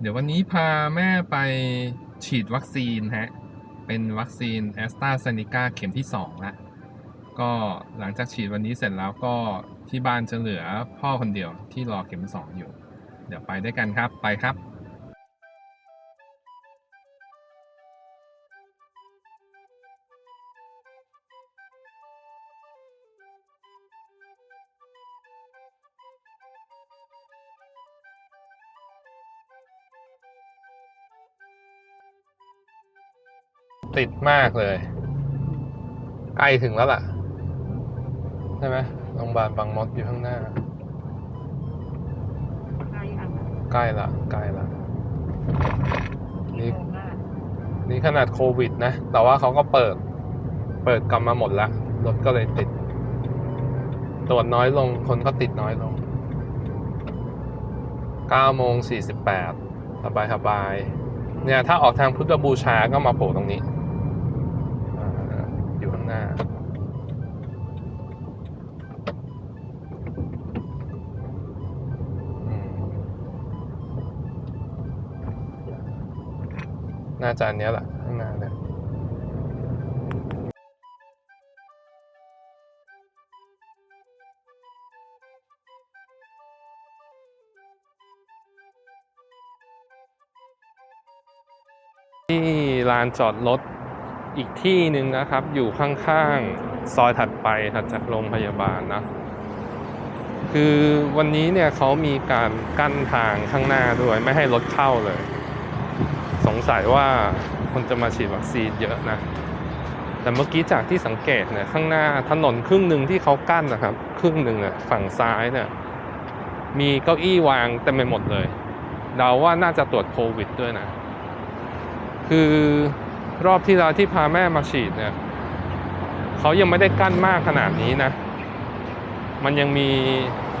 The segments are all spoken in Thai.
เดี๋ยววันนี้พาแม่ไปฉีดวัคซีนฮะ เป็นวัคซีนแอสตราเซเนกาเข็มที่2ละก็หลังจากฉีดวันนี้เสร็จแล้วก็ที่บ้านจะเหลือพ่อคนเดียวที่รอเข็ม 2 อยู่ เดี๋ยวไปด้วยกันครับไปครับ ติดมากเลย ใกล้ถึงแล้วล่ะ ใช่ไหมโรงพยาบาลบางมดอยู่ข้างหน้า ใกล้อันใกล้ละใกล้ละนี่นี่ขนาดโควิดนะ แต่ว่าเขาก็เปิด เปิดกลับมาหมดแล้วรถก็เลยติด ตรวจน้อยลง คนก็ติดน้อยลง9โมง48สบายสบายเนี่ย ถ้าออกทางพุทธบูชาก็มาโผล่ตรงนี้ น่าจะอันนี้แหละข้างหน้าเนี่ยที่ลานจอดรถอีกที่หนึ่งนะครับ อยู่ข้างๆซอยถัดไปถัดจากโรงพยาบาลนะ คือวันนี้เนี่ยเขามีการกั้นทางข้างหน้าด้วยไม่ให้รถเข้าเลย สงสัยว่าคนจะมาฉีดวัคซีนเยอะนะ แต่เมื่อกี้จากที่สังเกตเนี่ยข้างหน้าถนนครึ่งหนึ่งที่เขากั้นนะครับ ครึ่งหนึ่งอะฝั่งซ้ายเนี่ยมีเก้าอี้วางเต็มไปหมดเลยเดาว่าน่าจะตรวจโควิดด้วยนะ คือรอบที่เราที่พาแม่มาฉีดเนี่ยเขายังไม่ได้กั้นมากขนาดนี้นะ มันยังมี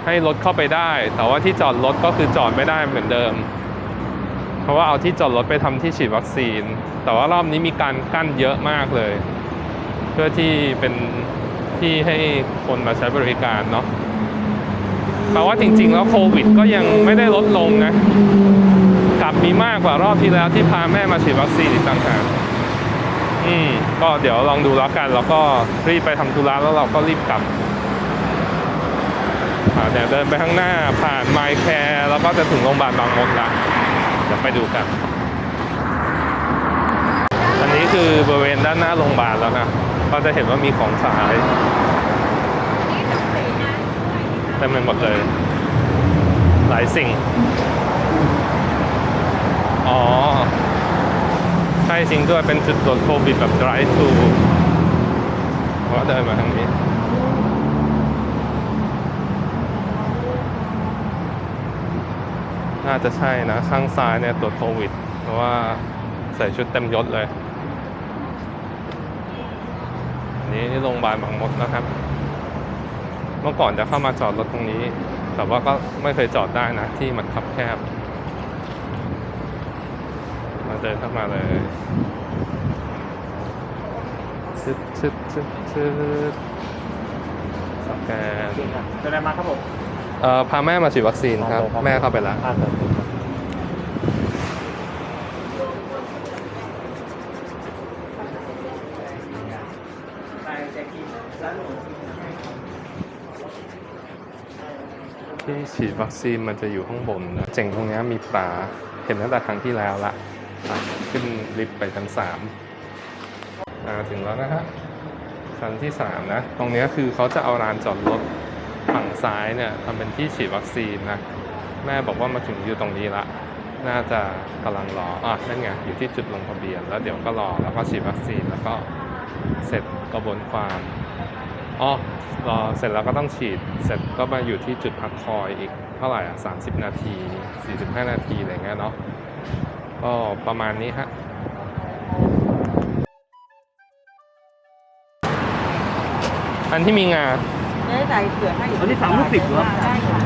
ให้รถเข้าไปได้ แต่ว่าที่จอดรถก็คือจอดไม่ได้เหมือนเดิม เพราะว่าเอาที่จอดรถไปทำที่ฉีดวัคซีน แต่ว่ารอบนี้มีการกั้นเยอะมากเลย เพื่อที่เป็นที่ให้คนมาใช้บริการเนาะแต่ว่าจริง ๆ แล้วโควิดก็ยังไม่ได้ลดลงนะ กลับมีมากกว่ารอบที่แล้วที่พาแม่มาฉีดวัคซีนอีกต่างหากอืมก็เดี๋ยวลองดูแล้วกัน แล้วก็รีบไปทำธุระแล้วเราก็รีบกลับอ่าเดี๋ยวเดินไปข้างหน้าผ่านไมค์แคร์แล้วก็จะถึงโรงพยาบาลบางมดละ เดี๋ยวไปดูกัน อันนี้คือบริเวณด้านหน้าโรงพยาบาลแล้วนะ ก็จะเห็นว่ามีของขายเต็มไปหมดเลย หลายสิ่ง อ๋อ ใช่จริงด้วยเป็นจุดตรวจโควิดแบบ drive thru ก็เดินมาทางนี้ น่าจะใช่นะ ข้างซ้ายเนี่ยตรวจโควิด เพราะว่าใส่ชุดเต็มยศเลย อันนี้ที่โรงพยาบาลบางมดนะครับ เมื่อก่อนจะเข้ามาจอดรถตรงนี้ แต่ว่าก็ไม่เคยจอดได้นะ ที่มันคับแคบ มาเดินเข้ามาเลยชึดชึดชึดชึดสแกนจะได้มาครับผม เอ่อพาแม่มาฉีดวัคซีนครับ แม่เข้าไปแล้ว อ่าครับที่ฉีดวัคซีนมันจะอยู่ข้างบนนะเจ๋งตรงเนี้ยมีปลาเห็นตั้งแต่ครั้งที่แล้วละอะขึ้นลิฟต์ไปชั้นสามอ่าถึงแล้วนะฮะชั้นที่สามนะ ตรงเนี้ยคือเขาจะเอาลานจอดรถ ฝั่งซ้ายเนี่ยทำเป็นที่ฉีดวัคซีนนะแม่บอกว่ามาถึงอยู่ตรงนี้ละ น่าจะกำลังรออะนั่นไงอยู่ที่จุดลงทะเบียน แล้วเดี๋ยวก็รอแล้วก็ฉีดวัคซีนแล้วก็เสร็จกระบวนความอ๋อรอเสร็จแล้วก็ต้องฉีด เสร็จก็มาอยู่ที่จุดพักคอยอีกเท่าไหร่อะ30นาที 45 นาทีอะไรเงี้ยเนาะก็ประมาณนี้ฮะอันที่มีงา ได้ใส่เผื่อให้อันนี้สามลูกสิบเหรอ ใช่ค่ะ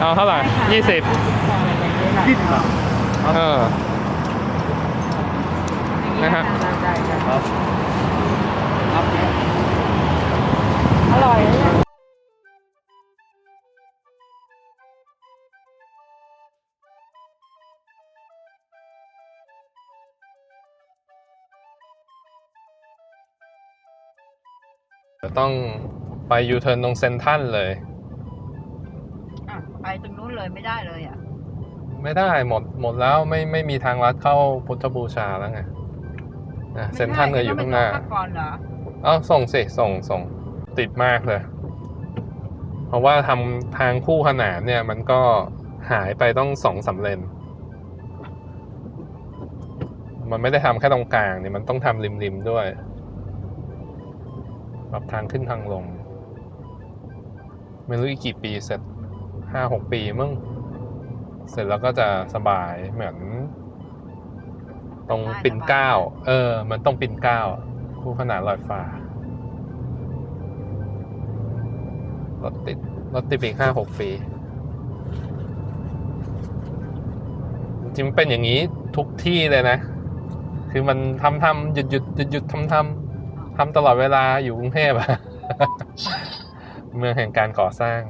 เอาเท่าไหร่ยี่สิบยี่สิบเออ นะครับอร่อยเนี่ยต้อง ไปยูเทิร์นตรงเซนทรันเลย อะไปตรงนู้นเลยไม่ได้เลยอะไม่ได้หมดหมดแล้วไม่ไม่มีทางลัดเข้าพุทธบูชาแล้วไงนะเซนทรันเลยอยู่ข้างหน้าไม่ได้ก่อนเหรอเอ้าส่งสิส่งส่งติดมากเลย เพราะว่าทำทางคู่ขนานเนี่ยมันก็หายไปต้องสองสามเลนมันไม่ได้ทำแค่ตรงกลางเนี่ยมันต้องทำริมริมๆด้วยปรับทางขึ้นทางลง ไม่รู้อีกกี่ปีเสร็จห้าหกปีมึงเสร็จแล้วก็จะสบายเหมือน ตรงปิ่นเก้า เออ มันต้องปิ่นเก้า คู่ขนานลอยฟ้ารถติดรถติดอีกห้าหกปี จริงๆเป็นอย่างนี้ทุกที่เลยนะ คือมันทำทำหยุดหยุดหยุดหยุดทำทำทำตลอดเวลาอยู่กรุงเทพอะ เมืองแห่งการก่อสร้าง